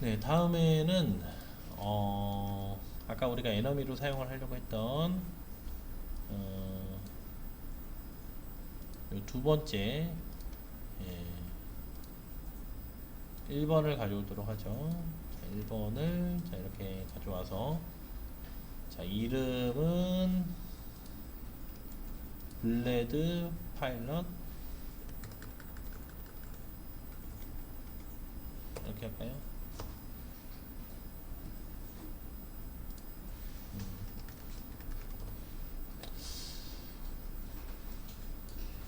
네, 다음에는 어, 아까 우리가 에너미로 사용을 하려고 했던 어, 요두 번째 예, 1번을 가져오도록 하죠. 자, 1번을 자, 이렇게 가져와서 자, 이름은 블레드 파일럿 이렇게 할까요?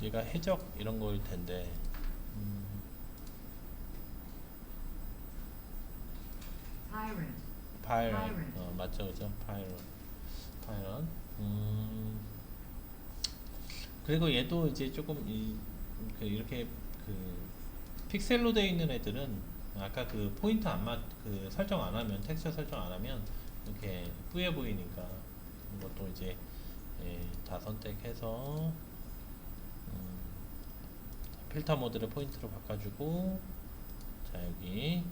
얘가 해적 이런 거일 텐데. 음, Pirate. 어 맞죠 그죠? 파일 파일런 음. 그리고 얘도 이제 조금 이, 그 이렇게 그 픽셀로 되어 있는 애들은 아까 그 포인트 안맞그 설정 안 하면 텍스처 설정 안 하면 이렇게 뿌여 보이니까 이것도 이제 예, 다 선택해서 음, 필터 모드를 포인트로 바꿔주고 자 여기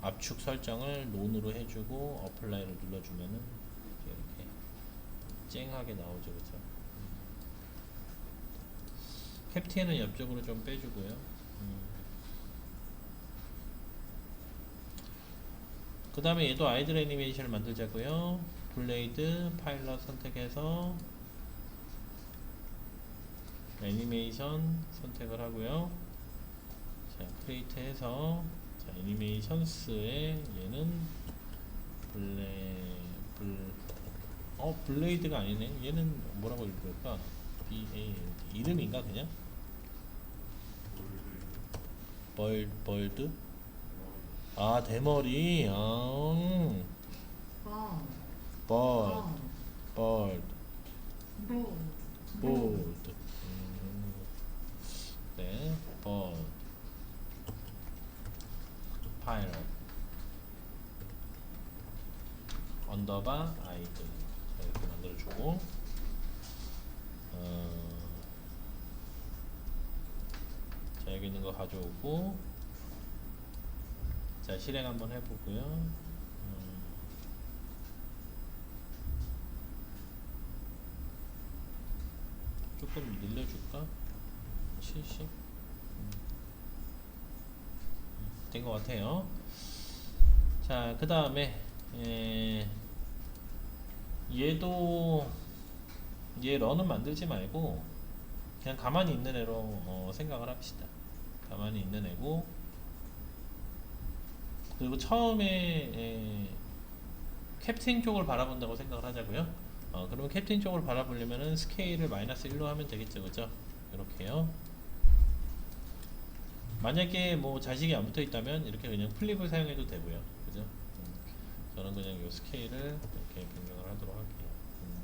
압축 설정을 논으로 해주고 어플라이를 눌러주면은 이렇게 쨍하게 나오죠 그죠 캡티에는 옆쪽으로 좀 빼주고요. 음. 그 다음에 얘도 아이들 애니메이션을 만들자고요. 블레이드 파일럿 선택해서 애니메이션 선택을 하고요 자 크리에이트 해서 자 애니메이션스에 얘는 블레 블 어, 블레이드가 아니네. 얘는 뭐라고 읽을까? B A L D 이름인가 그냥? 벌 벌드? 아 대머리. 아. 벌. 벌드 Bold. 볼드. 음. 네. 벌 파이럿 언더바 아이들 자, 이렇게 만들어주고 어, 자 여기 있는 거 가져오고 자 실행 한번 해보고요 음, 조금 늘려줄까? 70? 된 것 같아요. 자, 그 다음에, 얘도, 얘 런은 만들지 말고, 그냥 가만히 있는 애로 어, 생각을 합시다. 가만히 있는 애고, 그리고 처음에, 에, 캡틴 쪽을 바라본다고 생각을 하자고요. 어, 그러면 캡틴 쪽을 바라보려면은 스케일을 마이너스 1로 하면 되겠죠, 그죠? 이렇게요. 만약에 뭐 자식이 안 붙어 있다면 이렇게 그냥 플립을 사용해도 되고요, 그죠? 음, 저는 그냥 요 스케일을 이렇게 변경을 하도록 할게요. 음.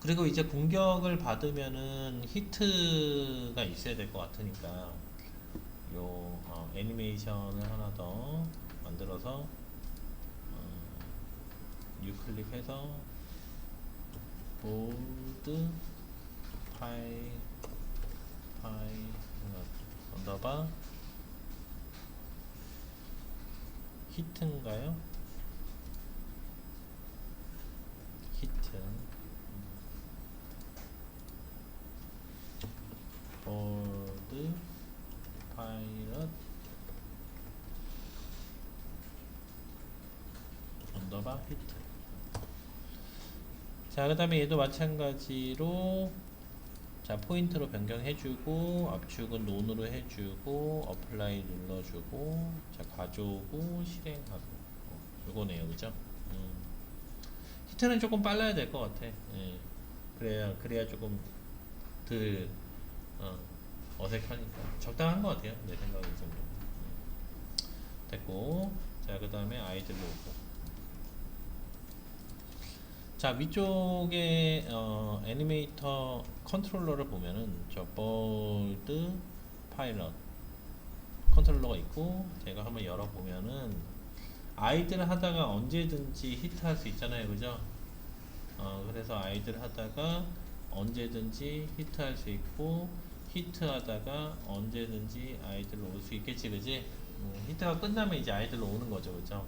그리고 이제 공격을 받으면은 히트가 있어야 될 것 같으니까 요 어, 애니메이션을 하나 더 만들어서 유클릭해서 보드 파이 파이 언더바. 히트인가요? 히트. 보드 파이럿. 언더바 히트. 자, 그 다음에 얘도 마찬가지로 자, 포인트로 변경해주고 압축은 논으로 해주고 어플라이 눌러주고 자, 가져오고 실행하고 어, 요거네요, 그죠? 음. 히트는 조금 빨라야 될 것 같아. 예. 그래야 그래야 조금 덜 어, 어색하니까 적당한 것 같아요. 내 생각에 이 정도. 음. 됐고, 자, 그 다음에 아이들로 오고. 자 위쪽에 어, 애니메이터 컨트롤러를 보면은 저 볼드 파일럿 컨트롤러가 있고 제가 한번 열어 보면은 아이들 하다가 언제든지 히트할 수 있잖아요. 그죠? 어, 그래서 아이들 하다가 언제든지 히트할 수 있고 히트하다가 언제든지 아이들로 올 수 있겠지 그지? 음, 히트가 끝나면 이제 아이들로 오는 거죠, 그죠?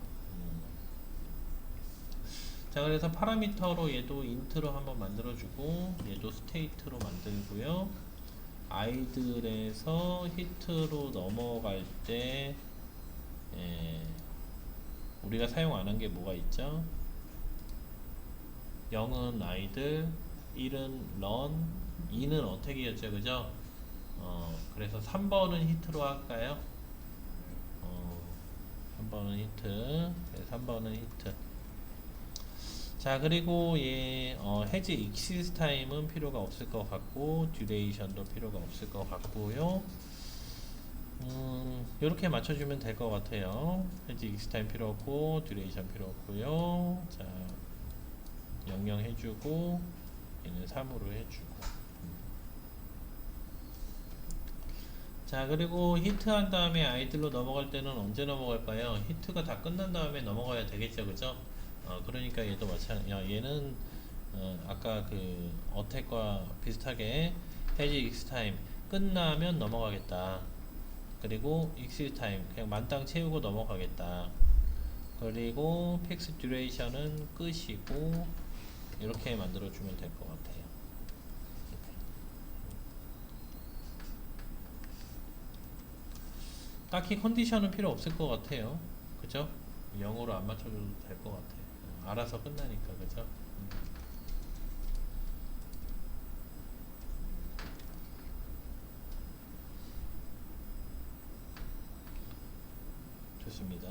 음. 자, 그래서 파라미터로 얘도 인트로 한번 만들어주고, 얘도 스테이트로 만들고요. 아이들에서 히트로 넘어갈 때, 예, 우리가 사용 안 한 게 뭐가 있죠? 0은 아이들, 1은 런, 2는 어택이었죠, 그죠? 어, 그래서 3번은 히트로 할까요? 어, 3번은 히트. 네, 3번은 히트. 자, 그리고 얘, 어, 해지 익시스 타임은 필요가 없을 것 같고, 듀레이션도 필요가 없을 것 같고요. 음, 요렇게 맞춰주면 될 것 같아요. 해지 익시스 타임 필요 없고, 듀레이션 필요 없고요. 자, 00 해주고, 얘는 3으로 해주고. 자 그리고 히트 한 다음에 아이들로 넘어갈 때는 언제 넘어갈까요? 히트가 다 끝난 다음에 넘어가야 되겠죠 그죠? 어 그러니까 얘도 마찬가지 야, 얘는 어, 아까 그 어택과 비슷하게 해지 익스 타임 끝나면 넘어가겠다 그리고 익스 타임 그냥 만땅 채우고 넘어가겠다 그리고 픽스 듀레이션은 끝이고 이렇게 만들어 주면 될 것 같아요 딱히 컨디션은 필요 없을 것 같아요. 그죠? 영어로 안 맞춰줘도 될 것 같아요. 어, 알아서 끝나니까, 그죠? 음. 좋습니다.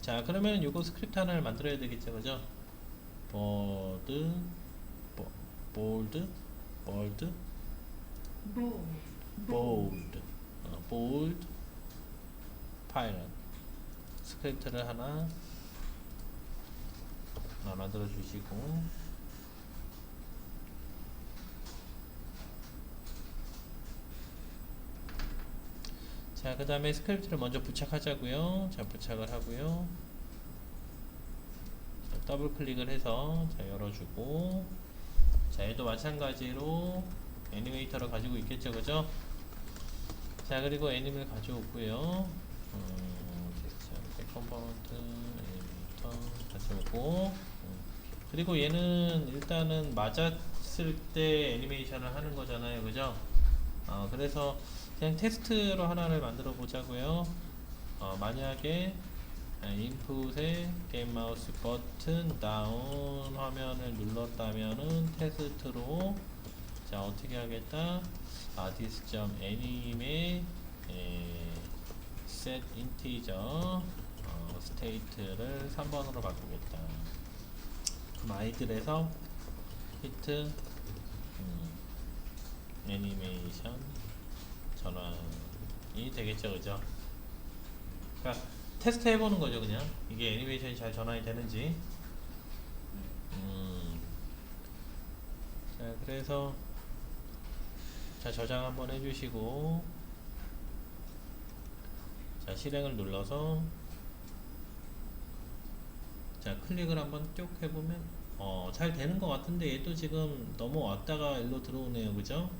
자, 그러면 요거 스크립트 하나를 만들어야 되겠죠, 그죠? 보드, 보, 볼드, 볼드, bold, 어, bold, pilot 스크립트를 하나 어, 만들어 주시고. 자 그 다음에 스크립트를 먼저 부착하자고요. 자 부착을 하고요. 자, 더블 클릭을 해서 자 열어주고. 자 얘도 마찬가지로 애니메이터를 가지고 있겠죠 그죠? 자 그리고 애니메를 가져오고요. 이렇게 컴포넌트 애니메이터 가져오고 음. 그리고 얘는 일단은 맞았을 때 애니메이션을 하는 거잖아요. 그죠? 어, 그래서 그냥 테스트로 하나를 만들어 보자고요. 어, 만약에 아, 인풋에 게임 마우스 버튼 다운 화면을 눌렀다면은 테스트로 자 어떻게 하겠다? 아 anim에 set integer 어, state를 3번으로 바꾸겠다. 그럼 아이들에서 히트 음, 애니메이션 전환이 되겠죠 그죠? 그러니까 테스트 해보는 거죠 그냥. 이게 애니메이션이 잘 전환이 되는지. 음. 자 그래서 자 저장 한번 해주시고 자 실행을 눌러서 자 클릭을 한번 쭉 해보면 어 잘 되는 것 같은데 얘도 지금 넘어왔다가 일로 들어오네요. 그죠?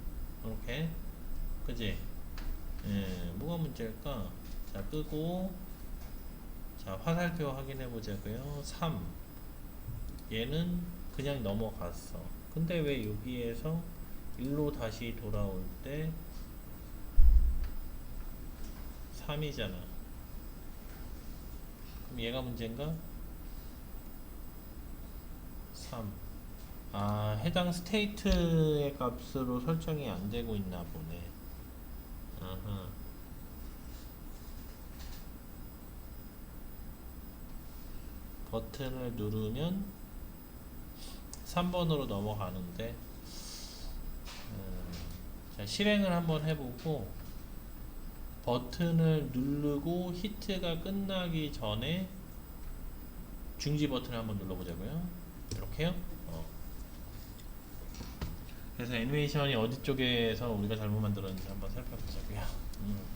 이렇게. 그지? 예 뭐가 문제일까? 자 끄고. 자 화살표 확인해 보자고요. 3 얘는 그냥 넘어갔어. 근데 왜 여기에서 일로 다시 돌아올 때 3이잖아. 그럼 얘가 문제인가? 3 아, 해당 스테이트의 값으로 설정이 안 되고 있나 보네. 아하. 버튼을 누르면 3번으로 넘어가는데 음, 자, 실행을 한번 해보고 버튼을 누르고 히트가 끝나기 전에 중지 버튼을 한번 눌러보자고요. 이렇게요. 어. 그래서 애니메이션이 어디 쪽에서 우리가 잘못 만들었는지 한번 살펴보자고요. 음.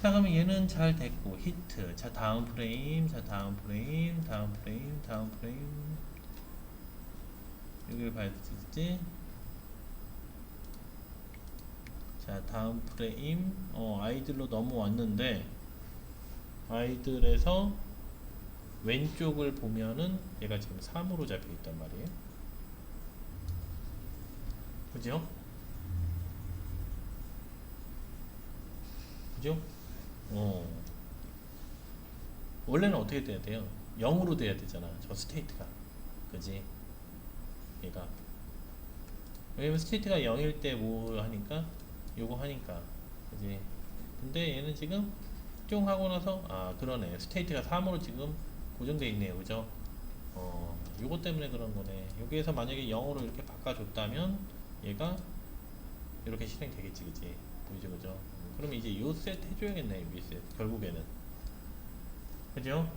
자 그러면 얘는 잘 됐고 히트 자 다음 프레임 자 다음 프레임 다음 프레임 다음 프레임 여기를 봐야 되지 자 다음 프레임 어, 아이들로 넘어왔는데 아이들에서 왼쪽을 보면은 얘가 지금 3으로 잡혀 있단 말이에요. 그죠? 그죠? 어. 원래는 어떻게 돼야 돼요? 0으로 돼야 되잖아. 저 스테이트가. 그지? 얘가. 왜냐면 스테이트가 0일 때 뭐 하니까? 요거 하니까. 그지? 근데 얘는 지금 쫑 하고 나서 아 그러네. 스테이트가 3으로 지금 고정돼 있네요. 그죠? 어 요거 때문에 그런 거네. 여기에서 만약에 0으로 이렇게 바꿔줬다면 얘가 이렇게 실행되겠지 그지? 보이죠 그죠? 음, 그럼 이제 요 셋 해줘야겠네 여기 셋 결국에는. 그죠?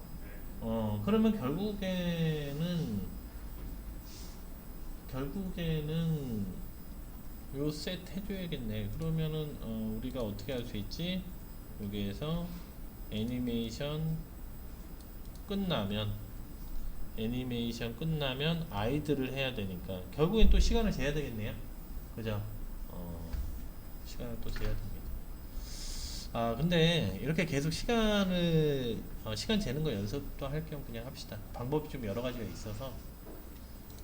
어 그러면 결국에는 결국에는 요 셋 해줘야겠네. 그러면은 어, 우리가 어떻게 할 수 있지? 여기에서 애니메이션 끝나면 애니메이션 끝나면 아이들을 해야 되니까 결국엔 또 시간을 재야 되겠네요. 그죠? 어, 시간을 또 재야 됩니다. 아 근데 이렇게 계속 시간을 어, 시간 재는 거 연습도 할 겸 그냥 합시다. 방법이 좀 여러 가지가 있어서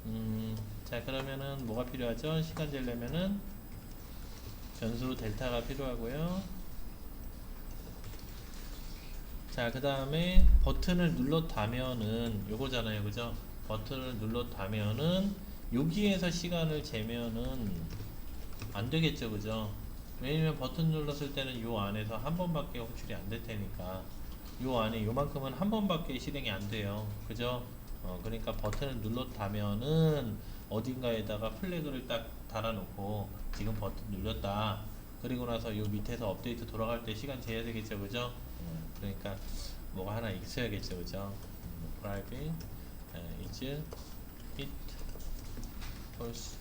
음, 자 그러면은 뭐가 필요하죠? 시간 재려면은 변수 델타가 필요하고요. 자 그 다음에 버튼을 눌렀다면은 요거잖아요, 그죠? 버튼을 눌렀다면은 여기에서 시간을 재면은 안 되겠죠, 그죠? 왜냐면 버튼 눌렀을 때는 요 안에서 한 번밖에 호출이 안 될 테니까 요 안에 요만큼은 한 번밖에 실행이 안 돼요, 그죠? 어, 그러니까 버튼을 눌렀다면은 어딘가에다가 플래그를 딱 달아놓고 지금 버튼 눌렀다. 그리고 나서 요 밑에서 업데이트 돌아갈 때 시간 재야 되겠죠, 그죠? 음, 그러니까 뭐가 하나 있어야겠죠, 그죠? 음, private is it false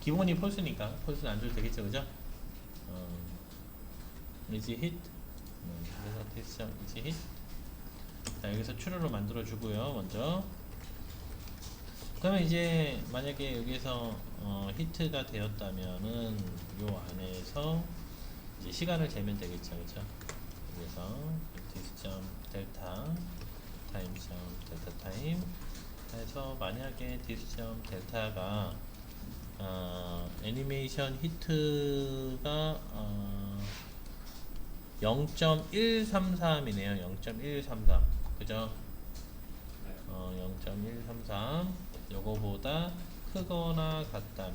기본이 펄스니까 펄스는 안 줘도 되겠죠, 그죠? 어, is hit 음, 그래서 디스점 is hit 자 여기서 true로 만들어 주고요 먼저 그러면 이제 만약에 여기서 어, 히트가 되었다면은 요 안에서 이제 시간을 재면 되겠죠 그죠 그래서 디스점 델타 타임점 델타 타임 해서 만약에 디스점 델타가 어, 애니메이션 히트가 어, 0.133이네요. 0.133. 그죠? 어, 0.133. 요거보다 크거나 같다면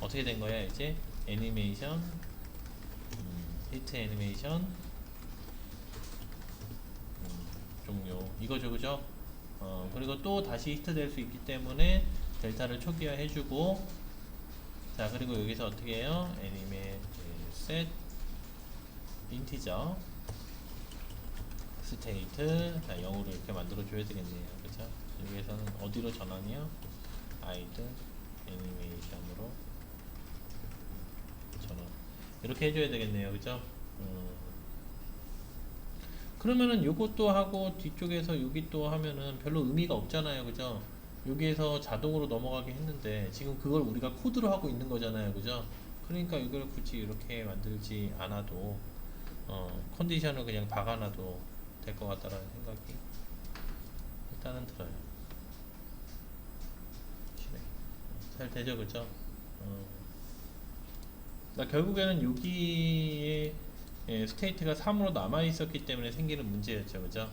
어떻게 된 거야, 이제? 애니메이션 음, 히트 애니메이션 음, 종료. 이거죠, 그죠? 어, 그리고 또 다시 히트 될 수 있기 때문에 델타를 초기화 해주고 자, 그리고 여기서 어떻게 해요? 애니메 셋 인티저 스테이트 자 0으로 이렇게 만들어 줘야 되겠네요. 그죠? 여기에서는 어디로 전환이요? 아이들 애니메이션으로 전환. 이렇게 해줘야 되겠네요. 그죠? 음. 그러면은 요것도 하고 뒤쪽에서 여기 또 하면은 별로 의미가 없잖아요. 그죠? 여기에서 자동으로 넘어가게 했는데 지금 그걸 우리가 코드로 하고 있는 거잖아요. 그죠? 그러니까 이걸 굳이 이렇게 만들지 않아도 어, 컨디션을 그냥 박아놔도 될 것 같다라는 생각이 일단은 들어요. 실행. 잘 되죠, 그죠? 어. 그러니까 결국에는 여기에 예, 스테이트가 3으로 남아 있었기 때문에 생기는 문제였죠, 그죠?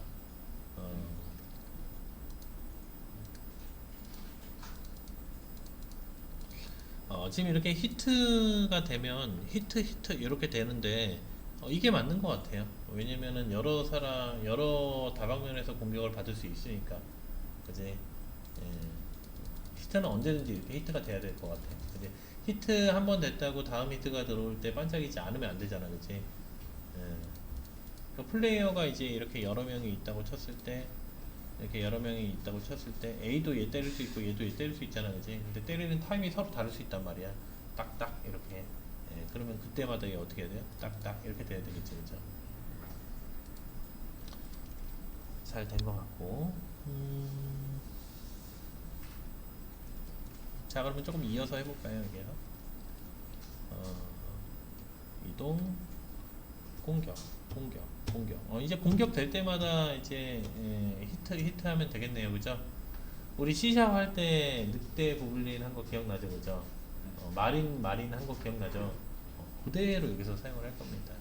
어. 어, 지금 이렇게 히트가 되면 히트 히트 이렇게 되는데 어, 이게 맞는 것 같아요. 왜냐면은 여러 사람 여러 다방면에서 공격을 받을 수 있으니까 그지? 예. 히트는 언제든지 이렇게 히트가 돼야 될 것 같아. 그지? 히트 한 번 됐다고 다음 히트가 들어올 때 반짝이지 않으면 안 되잖아, 그지? 예. 그 플레이어가 이제 이렇게 여러 명이 있다고 쳤을 때 이렇게 여러 명이 있다고 쳤을 때 A도 얘 때릴 수 있고 얘도 얘 때릴 수 있잖아, 그지? 근데 때리는 타임이 서로 다를 수 있단 말이야. 딱딱 이렇게. 예, 그러면 그때마다 이게 어떻게 해야 돼요? 딱딱 이렇게 돼야 되겠죠, 그죠? 잘 된 것 같고. 음... 자 그러면 조금 이어서 해볼까요 여기요 어, 이동 공격 공격 공격. 어, 이제 공격 될 때마다 이제 예, 히트 히트 하면 되겠네요. 그죠? 우리 C샵 할 때 늑대 고블린 한 거 기억나죠? 그죠? 어, 마린 마린 한 거 기억나죠? 어, 그대로 여기서 사용을 할 겁니다